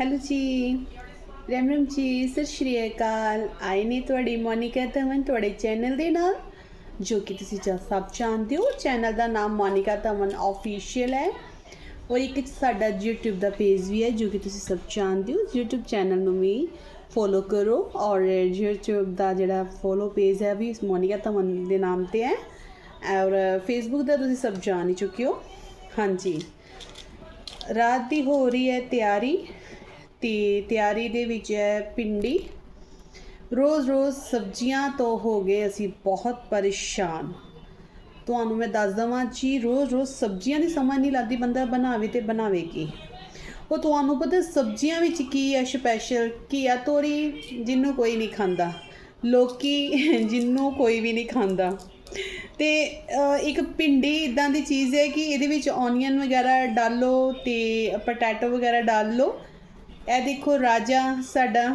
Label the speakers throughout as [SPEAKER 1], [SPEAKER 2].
[SPEAKER 1] Hello ਜੀ। ਰਮ ਰਮ ਜੀ, ਸਤਿ ਸ਼੍ਰੀ ਅਕਾਲ। ਆਏ ਨੇ ਤੁਹਾਡੀ ਮੋਨਿਕਾ ਧਵਨ ਤੁਹਾਡੇ ਚੈਨਲ ਦੇ ਨਾਲ, ਜੋ ਕਿ ਤੁਸੀਂ ਜਾ ਸਭ ਜਾਣਦੇ ਹੋ, ਚੈਨਲ ਦਾ ਨਾਮ ਮੋਨਿਕਾ ਧਵਨ ਆਫੀਸ਼ੀਅਲ ਹੈ। ਔਰ ਇੱਕ ਸਾਡਾ YouTube ਦਾ ਪੇਜ ਵੀ ਹੈ, ਜੋ ਕਿ ਤੁਸੀਂ ਸਭ ਜਾਣਦੇ ਹੋ। YouTube ਚੈਨਲ ਨੂੰ ਵੀ ਫੋਲੋ ਕਰੋ ਔਰ YouTube ਦਾ ਜਿਹੜਾ ਫੋਲੋ ਪੇਜ ਹੈ ਵੀ ਮੋਨਿਕਾ ਧਵਨ ਦੇ ਨਾਮ ਤੇ ਹੈ। ਔਰ Facebook ਦਾ ਤੁਸੀਂ ਸਭ ਜਾਣ ਹੀ ਚੁੱਕੇ ਹੋ। ਹਾਂਜੀ। ਰਾਤ ਦੀ ਹੋ ਰਹੀ ਹੈ ਤਿਆਰੀ। ਤੇ ਤਿਆਰੀ ਦੇ ਵਿੱਚ ਹੈ ਪਿੰਡੀ ਰੋਜ਼-ਰੋਜ਼ ਸਬਜ਼ੀਆਂ ਤੋਂ ਹੋ ਗਏ ਅਸੀਂ ਬਹੁਤ ਪਰੇਸ਼ਾਨ। ਤੁਹਾਨੂੰ ਮੈਂ ਦੱਸ ਦਵਾਂ ਜੀ ਰੋਜ਼-ਰੋਜ਼ ਸਬਜ਼ੀਆਂ ਦੀ ਸਮਝ ਨਹੀਂ ਲੱਗਦੀ ਬੰਦਾ ਬਣਾਵੇ ਤੇ ਬਣਾਵੇ ਕੀ। ਉਹ ਤੁਹਾਨੂੰ ਪਤਾ ਸਬਜ਼ੀਆਂ ਵਿੱਚ ਕੀ ਹੈ ਸਪੈਸ਼ਲ ਘੀਆ ਤੋਰੀ ਜਿਹਨੂੰ ਕੋਈ ਨਹੀਂ ਖਾਂਦਾ। ਲੋਕੀ ਜਿਹਨੂੰ ਕੋਈ ਵੀ ਨਹੀਂ ਖਾਂਦਾ। ਤੇ ਇੱਕ ਪਿੰਡੀ ਇਦਾਂ ਦੀ ਚੀਜ਼ ਹੈ ਕਿ ਇਹਦੇ ਵਿੱਚ ਓਨੀਅਨ ਵਗੈਰਾ ਡਾਲੋ ਤੇ ਪੋਟੈਟੋ ਵਗੈਰਾ ਡਾਲ ਲਓ ਇਹ ਦੇਖੋ, ਰਾਜਾ ਸਾਡਾ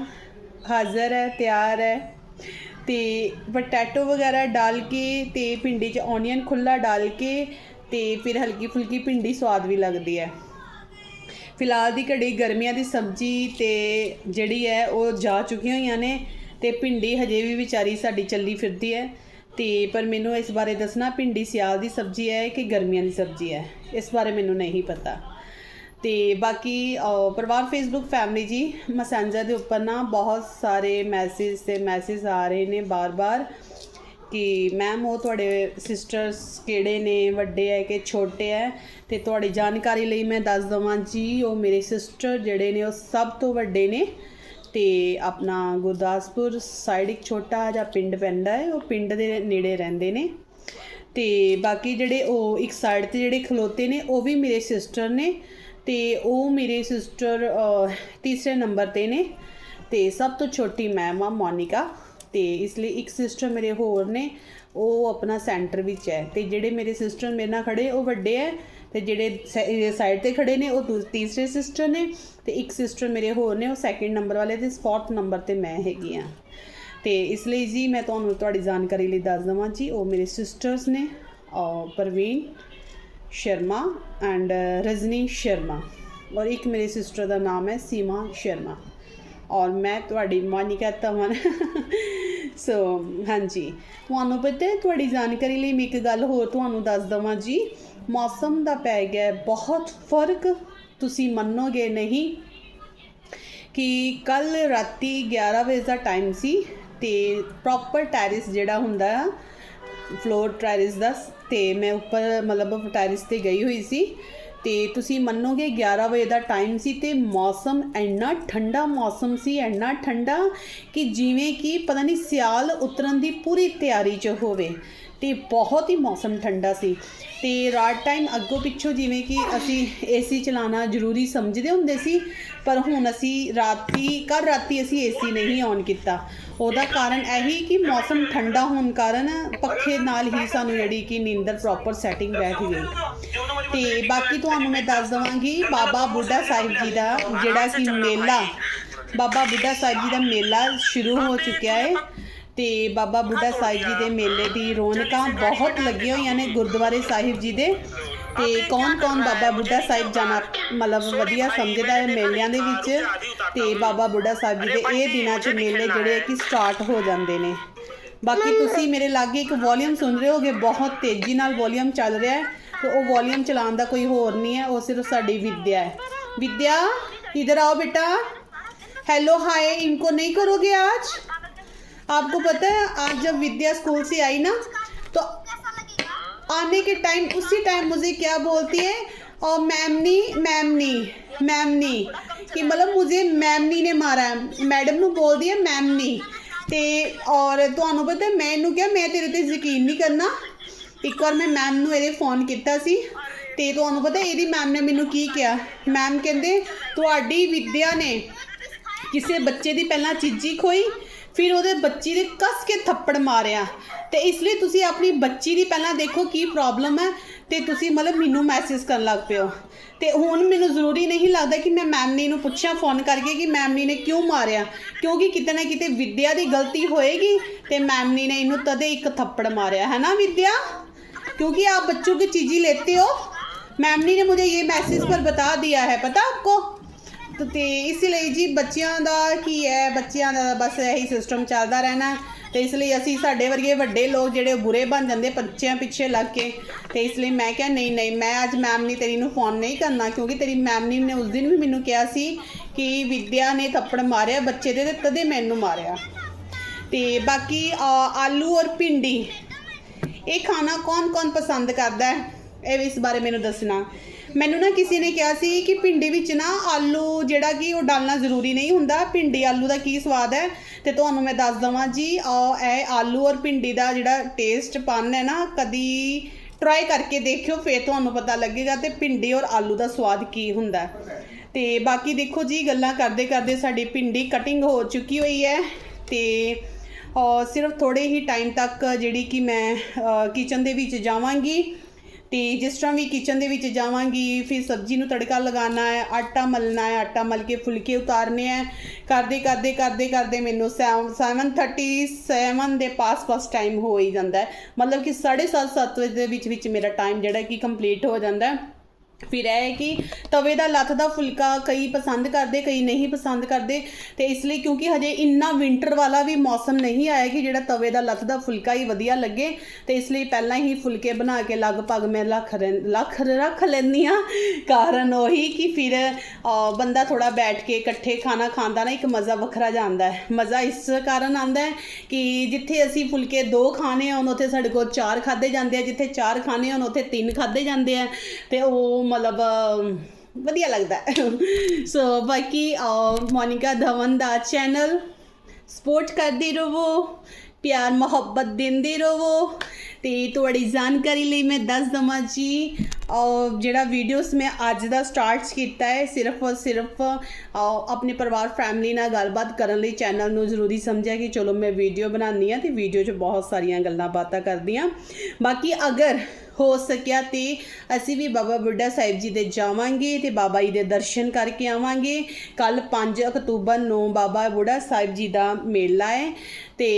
[SPEAKER 1] ਹਾਜ਼ਰ ਹੈ, ਤਿਆਰ ਹੈ ਤੇ ਪੋਟੈਟੋ ਵਗੈਰਾ ਡਾਲ ਕੇ ਤੇ ਭਿੰਡੀ 'ਚ ਓਨੀਅਨ ਖੁੱਲਾ ਡਾਲ ਕੇ ਤੇ ਫਿਰ ਹਲਕੀ ਫੁਲਕੀ ਭਿੰਡੀ ਸਵਾਦ ਵੀ ਲੱਗਦੀ ਹੈ। ਫਿਲਹਾਲ ਦੀ ਘੜੀ ਗਰਮੀਆਂ ਦੀ ਸਬਜ਼ੀ ਤੇ ਜਿਹੜੀ ਹੈ, ਉਹ ਜਾ ਚੁੱਕੀਆਂ ਹੋਈਆਂ ਨੇ ਤੇ ਭਿੰਡੀ ਹਜੇ ਵੀ ਵਿਚਾਰੀ ਸਾਡੀ ਚੱਲੀ ਫਿਰਦੀ ਹੈ ਤੇ ਪਰ ਮੈਨੂੰ ਇਸ ਬਾਰੇ ਦੱਸਣਾ ਭਿੰਡੀ ਸਿਆਲ ਦੀ ਸਬਜ਼ੀ ਹੈ ਕਿ ਗਰਮੀਆਂ ਦੀ ਸਬਜ਼ੀ ਹੈ? ਇਸ ਬਾਰੇ ਮੈਨੂੰ ਨਹੀਂ ਪਤਾ। ਤੇ ਬਾਕੀ ਪਰਿਵਾਰ ਫੇਸਬੁੱਕ ਫੈਮਿਲੀ ਜੀ ਮੈਸੇਂਜਰ ਦੇ ਉੱਪਰ ਨਾ ਬਹੁਤ ਸਾਰੇ ਮੈਸੇਜ ਤੇ ਮੈਸੇਜ ਆ ਰਹੇ ਨੇ ਬਾਰ-ਬਾਰ ਕਿ ਮੈਮ ਉਹ ਤੁਹਾਡੇ ਸਿਸਟਰਸ ਕਿਹੜੇ ਨੇ, ਵੱਡੇ ਹੈ ਕਿ ਛੋਟੇ ਹੈ ਤੇ ਤੁਹਾਡੀ ਜਾਣਕਾਰੀ ਲਈ ਮੈਂ ਦੱਸ ਦਵਾਂ ਜੀ, ਉਹ ਮੇਰੇ ਸਿਸਟਰ ਜਿਹੜੇ ਨੇ ਉਹ ਸਭ ਤੋਂ ਵੱਡੇ ਨੇ। ਤੇ ਆਪਣਾ ਗੁਰਦਾਸਪੁਰ ਸਾਈਡ ਇੱਕ ਛੋਟਾ ਜਿਹਾ ਪਿੰਡ ਪੈਂਦਾ ਹੈ ਉਹ ਪਿੰਡ ਦੇ ਨੇੜੇ ਰਹਿੰਦੇ ਨੇ। ਤੇ ਬਾਕੀ ਜਿਹੜੇ ਉਹ ਇੱਕ ਸਾਈਡ ਤੇ ਜਿਹੜੇ ਖਲੋਤੇ ਨੇ, ਉਹ ਵੀ ਮੇਰੇ ਸਿਸਟਰ ਨੇ। ਤੇ ਉਹ ਮੇਰੇ ਸਿਸਟਰ ਤੀਸਰੇ ਨੰਬਰ ਤੇ ਨੇ ਤੇ ਸਭ ਤੋਂ ਛੋਟੀ ਮੈਮ ਆ ਮੋਨਿਕਾ ਤੇ ਇਸ ਲਈ ਇੱਕ ਸਿਸਟਰ ਮੇਰੇ ਹੋਰ ਨੇ, ਉਹ ਆਪਣਾ ਸੈਂਟਰ ਵਿੱਚ ਹੈ ਤੇ ਜਿਹੜੇ ਮੇਰੇ ਸਿਸਟਰ ਮੇਰੇ ਨਾਲ ਖੜੇ, ਉਹ ਵੱਡੇ ਹੈ ਤੇ ਜਿਹੜੇ ਸਾਈਡ ਤੇ ਖੜੇ ਨੇ, ਉਹ ਤੀਸਰੇ ਸਿਸਟਰ ਨੇ ਤੇ ਇੱਕ ਸਿਸਟਰ ਮੇਰੇ ਹੋਰ ਨੇ, ਉਹ ਸੈਕਿੰਡ ਨੰਬਰ ਵਾਲੇ ਤੇ ਫੋਰਥ ਨੰਬਰ ਤੇ ਮੈਂ ਹੈਗੀ ਆ ਤੇ ਇਸ ਲਈ ਜੀ ਮੈਂ ਤੁਹਾਨੂੰ ਤੁਹਾਡੀ ਜਾਣਕਾਰੀ ਲਈ ਦੱਸ ਦਵਾਂ ਜੀ, ਉਹ ਮੇਰੇ ਸਿਸਟਰਸ ਨੇ ਪ੍ਰਵੀਨ ਸ਼ਰਮਾ ਐਂਡ ਰਜਨੀ ਸ਼ਰਮਾ ਔਰ ਇੱਕ ਮੇਰੀ ਸਿਸਟਰ ਦਾ ਨਾਮ ਹੈ ਸੀਮਾ ਸ਼ਰਮਾ ਔਰ ਮੈਂ ਤੁਹਾਡੀ ਮੋਨਿਕਾ ਧਵਨ ਸੋ ਹਾਂਜੀ। ਤੁਹਾਨੂੰ ਪਤਾ ਹੈ, ਤੁਹਾਡੀ ਜਾਣਕਾਰੀ ਲਈ ਮੈਂ ਇੱਕ ਗੱਲ ਹੋਰ ਤੁਹਾਨੂੰ ਦੱਸ ਦਵਾਂ ਜੀ। ਮੌਸਮ ਦਾ ਪੈ ਗਿਆ ਬਹੁਤ ਫ਼ਰਕ ਤੁਸੀਂ ਮੰਨੋਗੇ ਨਹੀਂ ਕਿ ਕੱਲ ਰਾਤੀ 11 ਵਜੇ ਦਾ ਟਾਈਮ ਸੀ ਤੇ ਪ੍ਰੋਪਰ ਟੈਰਿਸ ਜਿਹੜਾ ਹੁੰਦਾ ਆ ਫਲੋਰ ਟੈਰਿਸ ਦਾ ਤੇ ਮੈਂ ਉੱਪਰ ਮਤਲਬ ਟੈਰਿਸ ਤੇ ਗਈ ਹੋਈ ਸੀ। ਤੇ ਤੁਸੀਂ ਮੰਨੋਗੇ 11 ਵਜੇ ਦਾ ਟਾਈਮ ਸੀ ਤੇ ਮੌਸਮ ਇੰਨਾ ਠੰਡਾ ਮੌਸਮ ਸੀ, ਇੰਨਾ ਠੰਡਾ ਕਿ ਜਿਵੇਂ ਕਿ ਪਤਾ ਨਹੀਂ ਸਿਆਲ ਉਤਰਨ ਦੀ ਪੂਰੀ ਤਿਆਰੀ 'ਚ ਹੋਵੇ। ਤੇ ਬਹੁਤ ਹੀ ਮੌਸਮ ਠੰਡਾ ਸੀ। ਤੇ ਰਾਤ ਟਾਈਮ ਅੱਗੋਂ ਪਿੱਛੋਂ ਜਿਵੇਂ ਕਿ ਅਸੀਂ ਏਸੀ ਚਲਾਉਣਾ ਜ਼ਰੂਰੀ ਸਮਝਦੇ ਹੁੰਦੇ ਸੀ, ਪਰ ਹੁਣ ਅਸੀਂ ਰਾਤੀ ਕੱਲ ਰਾਤੀ ਅਸੀਂ ਏਸੀ ਨਹੀਂ ਔਨ ਕੀਤਾ। ਉਹਦਾ ਕਾਰਨ ਇਹੀ ਕਿ ਮੌਸਮ ਠੰਡਾ ਹੋਣ ਕਾਰਨ ਪੱਖੇ ਨਾਲ ਹੀ ਸਾਨੂੰ ਜਿਹੜੀ ਕਿ ਨੀਂਦਰ ਪ੍ਰੋਪਰ ਸੈਟਿੰਗ ਬੈਠ ਗਈ। ਤੇ ਬਾਕੀ ਤੁਹਾਨੂੰ ਮੈਂ ਦੱਸ ਦਵਾਂਗੀ, ਬਾਬਾ ਬੁੱਢਾ ਸਾਹਿਬ ਜੀ ਦਾ ਜਿਹੜਾ ਕਿ ਮੇਲਾ, ਬਾਬਾ ਬੁੱਢਾ ਸਾਹਿਬ ਜੀ ਦਾ ਮੇਲਾ ਸ਼ੁਰੂ ਹੋ ਚੁੱਕਿਆ ਹੈ ਤੇ ਬਾਬਾ ਬੁੱਢਾ ਸਾਹਿਬ ਜੀ ਦੇ ਮੇਲੇ ਦੀ ਰੌਣਕਾਂ ਬਹੁਤ ਲੱਗੀਆਂ ਹੋਈਆਂ ਨੇ ਗੁਰਦੁਆਰੇ ਸਾਹਿਬ ਜੀ ਦੇ ਤੇ ਕੌਣ-ਕੌਣ ਬਾਬਾ ਬੁੱਢਾ ਸਾਹਿਬ ਜਾਣਾ ਮਤਲਬ ਵਧੀਆ ਸਮਝਦਾ ਹੈ ਮੇਲਿਆਂ ਦੇ ਵਿੱਚ ਤੇ ਬਾਬਾ ਬੁੱਢਾ ਸਾਹਿਬ ਜੀ ਦੇ ਇਹ ਦਿਨਾਂ 'ਚ ਮੇਲੇ ਜਿਹੜੇ ਆ ਕਿ ਸਟਾਰਟ ਹੋ ਜਾਂਦੇ ਨੇ ਬਾਕੀ ਤੁਸੀਂ ਮੇਰੇ ਲਾਗੇ ਇੱਕ ਵੋਲਿਊਮ ਸੁਣ ਰਹੇ ਹੋਗੇ ਬਹੁਤ ਤੇਜ਼ੀ ਨਾਲ ਵੋਲਿਊਮ ਚੱਲ ਰਿਹਾ ਹੈ ਤੇ ਉਹ ਵੋਲਿਊਮ ਚਲਾਉਣ ਦਾ ਕੋਈ ਹੋਰ ਨਹੀਂ ਹੈ ਉਹ ਸਿਰਫ ਸਾਡੀ ਵਿਦਿਆ ਹੈ ਵਿਦਿਆ इधर आओ बेटा हेलो हाय इनको नहीं करोगे आज आपको पता है आज जब विद्या स्कूल से आई ना तो आने के टाइम उसी टाइम मुझे क्या बोलती है और मैमनी मैमनी मैमनी कि मतलब मुझे मैमनी ने मारा है मैडम ਨੂੰ ਬੋਲਦੀ ਹੈ ਮੈਮਨੀ ਤੇ ਔਰ ਤੁਹਾਨੂੰ ਪਤਾ ਹੈ, ਮੈਂ ਇਹਨੂੰ ਕਿਹਾ ਮੈਂ ਤੇਰੇ ਤੇ ਯਕੀਨ ਨਹੀਂ ਕਰਨਾ ਇੱਕ ਵਾਰ ਮੈਂ ਮੈਮ ਨੂੰ ਇਹਦੇ ਫੋਨ ਕੀਤਾ ਸੀ ਤੇ ਤੁਹਾਨੂੰ ਪਤਾ ਇਹਦੀ ਮੈਮ ਨੇ ਮੈਨੂੰ ਕੀ ਕਿਹਾ ਮੈਮ ਕਹਿੰਦੇ ਤੁਹਾਡੀ ਵਿਦਿਆ ਨੇ ਕਿਸੇ ਬੱਚੇ ਦੀ ਪਹਿਲਾਂ ਚੀਜ਼ੀ ਖੋਈ ਫਿਰ ਉਹਦੇ ਬੱਚੀ ਦੇ ਕੱਸ ਕੇ ਥੱਪੜ ਮਾਰਿਆ ਤੇ ਇਸ ਲਈ ਤੁਸੀਂ ਆਪਣੀ ਬੱਚੀ ਦੀ ਪਹਿਲਾਂ ਦੇਖੋ ਕੀ ਪ੍ਰੋਬਲਮ ਹੈ ਤੇ ਤੁਸੀਂ ਮਤਲਬ ਮੈਨੂੰ ਮੈਸੇਜ ਕਰਨ ਲੱਗ ਪਿਓ ਤੇ ਹੁਣ ਮੈਨੂੰ ਜ਼ਰੂਰੀ ਨਹੀਂ ਲੱਗਦਾ ਕਿ ਮੈਂ ਮੈਮਨੀ ਨੂੰ ਪੁੱਛਾਂ ਫੋਨ ਕਰਕੇ ਕਿ ਮੈਮਨੀ ਨੇ ਕਿਉਂ ਮਾਰਿਆ ਕਿਉਂਕਿ ਕਿਤੇ ਨਾ ਕਿਤੇ ਵਿਦਿਆ ਦੀ ਗਲਤੀ ਹੋਏਗੀ ਤੇ ਮੈਮਨੀ ਨੇ ਇਹਨੂੰ ਤਦੇ ਇੱਕ ਥੱਪੜ ਮਾਰਿਆ ਹੈ ਨਾ विद्या क्योंकि आप बच्चों की चीज़ें लेते हो मैमनी ने मुझे ये मैसेज पर बता दिया है पता आपको ਤੇ ਇਸ ਲਈ ਜੀ ਬੱਚਿਆਂ ਦਾ ਕੀ ਹੈ, ਬੱਚਿਆਂ ਦਾ ਬਸ ਇਹੀ ਸਿਸਟਮ ਚੱਲਦਾ ਰਹਿਣਾ ਤੇ ਇਸ ਲਈ ਅਸੀਂ ਸਾਡੇ ਵਰਗੇ ਵੱਡੇ ਲੋਕ ਜਿਹੜੇ ਉਹ ਬੁਰੇ ਬਣ ਜਾਂਦੇ ਬੱਚਿਆਂ ਪਿੱਛੇ ਲੱਗ ਕੇ ਤੇ ਇਸ ਲਈ ਮੈਂ ਕਿਹਾ ਨਹੀਂ ਨਹੀਂ, ਮੈਂ ਅੱਜ ਮੈਮ ਨੇ ਤੇਰੀ ਨੂੰ ਫੋਨ ਨਹੀਂ ਕਰਨਾ ਕਿਉਂਕਿ ਤੇਰੀ ਮੈਮ ਨੇ ਉਸ ਦਿਨ ਵੀ ਮੈਨੂੰ ਕਿਹਾ ਸੀ ਕਿ ਵਿਦਿਆ ਨੇ ਥੱਪੜ ਮਾਰਿਆ ਬੱਚੇ ਦੇ ਤੇ ਤਦੇ ਮੈਨੂੰ ਮਾਰਿਆ। ਤੇ ਬਾਕੀ ਆਲੂ ਔਰ ਭਿੰਡੀ, ਇਹ ਖਾਣਾ ਕੌਣ-ਕੌਣ ਪਸੰਦ ਕਰਦਾ ਹੈ? ਇਹ ਵੀ ਇਸ ਬਾਰੇ ਮੈਨੂੰ ਦੱਸਣਾ। ਮੈਨੂੰ ਨਾ ਕਿਸੇ ਨੇ ਕਿਹਾ ਸੀ ਕਿ ਭਿੰਡੀ ਵਿੱਚ ਨਾ ਆਲੂ ਜਿਹੜਾ ਕਿ ਉਹ ਡਾਲਣਾ ਜ਼ਰੂਰੀ ਨਹੀਂ ਹੁੰਦਾ। ਭਿੰਡੀ ਆਲੂ ਦਾ ਕੀ ਸਵਾਦ ਹੈ? ਤੇ ਤੁਹਾਨੂੰ ਮੈਂ ਦੱਸ ਦਵਾਂ ਜੀ ਇਹ ਆਲੂ ਔਰ ਭਿੰਡੀ ਦਾ ਜਿਹੜਾ ਟੇਸਟ ਪਨ ਹੈ ਨਾ, ਕਦੀ ਟਰਾਈ ਕਰਕੇ ਦੇਖਿਓ, ਫੇਰ ਤੁਹਾਨੂੰ ਪਤਾ ਲੱਗੇਗਾ ਤੇ ਭਿੰਡੀ ਔਰ ਆਲੂ ਦਾ ਸਵਾਦ ਕੀ ਹੁੰਦਾ। ਹੈ। ਤੇ ਬਾਕੀ ਦੇਖੋ ਜੀ, ਗੱਲਾਂ ਕਰਦੇ ਕਰਦੇ ਸਾਡੀ ਭਿੰਡੀ ਕਟਿੰਗ ਹੋ ਚੁੱਕੀ ਹੋਈ ਹੈ। ਤੇ ਔਰ ਸਿਰਫ ਥੋੜੇ ਹੀ ਟਾਈਮ ਤੱਕ ਜਿਹੜੀ ਕਿ ਮੈਂ ਕਿਚਨ ਦੇ ਵਿੱਚ ਜਾਵਾਂਗੀ। ਤੇ ਜਿਸ ਤਰ੍ਹਾਂ ਵੀ ਕਿਚਨ ਦੇ ਵਿੱਚ ਜਾਵਾਂਗੀ, ਫਿਰ ਸਬਜ਼ੀ ਨੂੰ ਤੜਕਾ ਲਗਾਉਣਾ ਹੈ, ਆਟਾ ਮਲਣਾ ਹੈ, ਆਟਾ ਮਲ ਕੇ ਫੁਲਕੇ ਉਤਾਰਨੇ ਹੈ। ਕਰਦੇ ਕਰਦੇ ਕਰਦੇ ਕਰਦੇ ਮੈਨੂੰ 7:37 ਦੇ ਪਾਸ-ਪਾਸ ਟਾਈਮ ਹੋ ਹੀ ਜਾਂਦਾ ਹੈ। ਮਤਲਬ ਕਿ 7:30 7 ਵਜੇ ਦੇ ਵਿੱਚ ਵਿੱਚ ਮੇਰਾ ਟਾਈਮ ਜਿਹੜਾ ਕਿ ਕੰਪਲੀਟ ਹੋ ਜਾਂਦਾ ਹੈ। ਫਿਰ ਇਹ ਹੈ ਕਿ ਤਵੇ ਦਾ ਲੱਥ ਦਾ ਫੁਲਕਾ ਕਈ ਪਸੰਦ ਕਰਦੇ, ਕਈ ਨਹੀਂ ਪਸੰਦ ਕਰਦੇ। ਤੇ ਇਸ ਲਈ ਕਿਉਂਕਿ ਹਜੇ ਇੰਨਾ ਵਿੰਟਰ ਵਾਲਾ ਵੀ ਮੌਸਮ ਨਹੀਂ ਆਇਆ ਕਿ ਜਿਹੜਾ ਤਵੇ ਦਾ ਲੱਥ ਦਾ ਫੁਲਕਾ ਹੀ ਵਧੀਆ ਲੱਗੇ, ਤੇ ਇਸ ਲਈ ਪਹਿਲਾਂ ਹੀ ਫੁਲਕੇ ਬਣਾ ਕੇ ਲਗਭਗ ਮੈਂ ਲੱਖ ਰਹਿ- ਲੱਖ ਰੱਖ ਲੈਂਦੀ ਆ ਕਾਰਨ ਉਹੀ ਕਿ ਫਿਰ ਬੰਦਾ ਥੋੜਾ ਬੈਠ ਕੇ ਇਕੱਠੇ ਖਾਣਾ ਖਾਂਦਾ ਨਾ ਇੱਕ ਮਜ਼ਾ ਵੱਖਰਾ ਜਾਂਦਾ ਹੈ। ਮਜ਼ਾ ਇਸ ਕਾਰਨ ਆਉਂਦਾ ਹੈ ਕਿ ਜਿੱਥੇ ਅਸੀਂ ਫੁਲਕੇ ਦੋ ਖਾਣੇ ਹੋਣ ਉੱਥੇ ਸਾਡੇ ਕੋਲ ਚਾਰ ਖਾਦੇ ਜਾਂਦੇ ਆ, ਜਿੱਥੇ ਚਾਰ ਖਾਣੇ ਹੋਣ ਉੱਥੇ ਤਿੰਨ ਖਾਦੇ ਜਾਂਦੇ ਆ। ਤੇ ਉਹ ਮਤਲਬ ਵਧੀਆ ਲੱਗਦਾ। ਸੋ ਬਾਕੀ ਮੋਨਿਕਾ ਧਵਨ ਦਾ ਚੈਨਲ ਸਪੋਰਟ ਕਰਦੇ ਰਹੋ ਪਿਆਰ ਮੁਹੱਬਤ ਦਿੰਦੇ ਰਹੋ ਤੇ ਤੁਹਾਡੀ ਜਾਣਕਾਰੀ ਲਈ ਮੈਂ ਦੱਸ ਦਵਾਂ ਜੀ ਜਿਹੜਾ ਵੀਡੀਓਸ ਮੈਂ ਅੱਜ ਦਾ ਸਟਾਰਟ ਕੀਤਾ ਹੈ, ਸਿਰਫ ਔਰ ਸਿਰਫ ਆਪਣੇ ਪਰਿਵਾਰ ਫੈਮਿਲੀ ਨਾਲ ਗੱਲਬਾਤ ਕਰਨ ਲਈ ਚੈਨਲ ਨੂੰ ਜ਼ਰੂਰੀ ਸਮਝਿਆ ਕਿ ਚਲੋ ਮੈਂ ਵੀਡੀਓ ਬਣਾਉਂਦੀ ਆ ਤੇ ਵੀਡੀਓ 'ਚ ਬਹੁਤ ਸਾਰੀਆਂ ਗੱਲਾਂ ਬਾਤਾਂ ਕਰਦੀ ਆ ਬਾਕੀ ਅਗਰ ਹੋ ਸਕਿਆ ਤੇ ਅਸੀਂ ਵੀ ਬਾਬਾ ਬੁੱਢਾ ਸਾਹਿਬ ਜੀ ਦੇ ਜਾਵਾਂਗੇ ਤੇ ਬਾਬਾ ਜੀ ਦੇ ਦਰਸ਼ਨ ਕਰਕੇ ਆਵਾਂਗੇ। ਕੱਲ 5 ਅਕਤੂਬਰ ਨੂੰ ਬਾਬਾ ਬੁੱਢਾ ਸਾਹਿਬ ਜੀ ਦਾ ਮੇਲਾ ਹੈ ਤੇ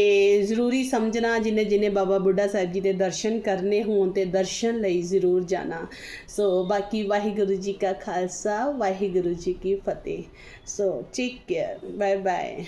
[SPEAKER 1] ਜ਼ਰੂਰੀ ਸਮਝਣਾ ਜਿਨੇ ਜਿਨੇ ਬਾਬਾ ਬੁੱਢਾ ਸਾਹਿਬ ਜੀ ਦੇ ਦਰਸ਼ਨ ਕਰਨੇ ਹੋਣ ਤੇ ਦਰਸ਼ਨ ਲਈ ਜ਼ਰੂਰ ਜਾਣਾ। ਸੋ ਬਾਕੀ ਵਾਹਿਗੁਰੂ ਜੀ ਕਾ ਖਾਲਸਾ ਵਾਹਿਗੁਰੂ ਜੀ ਕੀ ਫਤਿਹ so take care bye bye